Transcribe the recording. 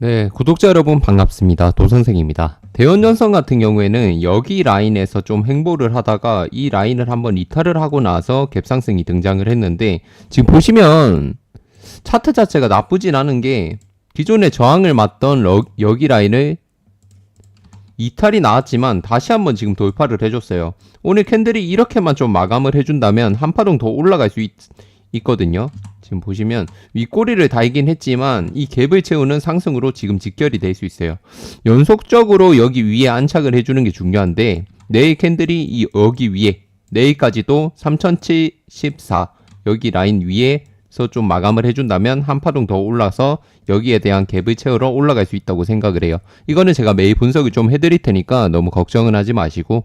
네, 구독자 여러분 반갑습니다. 도선생입니다. 대원전선 같은 경우에는 여기 라인에서 좀 행보를 하다가 이 라인을 한번 이탈을 하고 나서 갭상승이 등장을 했는데 지금 보시면 차트 자체가 나쁘진 않은 게 기존에 저항을 맞던 러- 여기 라인을 이탈이 나왔지만 다시 한번 지금 돌파를 해줬어요. 오늘 캔들이 이렇게만 좀 마감을 해준다면 한 파동 더 올라갈 수 있, 있거든요. 지금 보시면 윗꼬리를 달긴 했지만 이 갭을 채우는 상승으로 지금 직결이 될 수 있어요. 연속적으로 여기 위에 안착을 해주는 게 중요한데 내일 캔들이 이 여기 위에 내일까지도 3074 여기 라인 위에서 좀 마감을 해준다면 한 파동 더 올라서 여기에 대한 갭을 채우러 올라갈 수 있다고 생각을 해요. 이거는 제가 매일 분석을 좀 해드릴 테니까 너무 걱정은 하지 마시고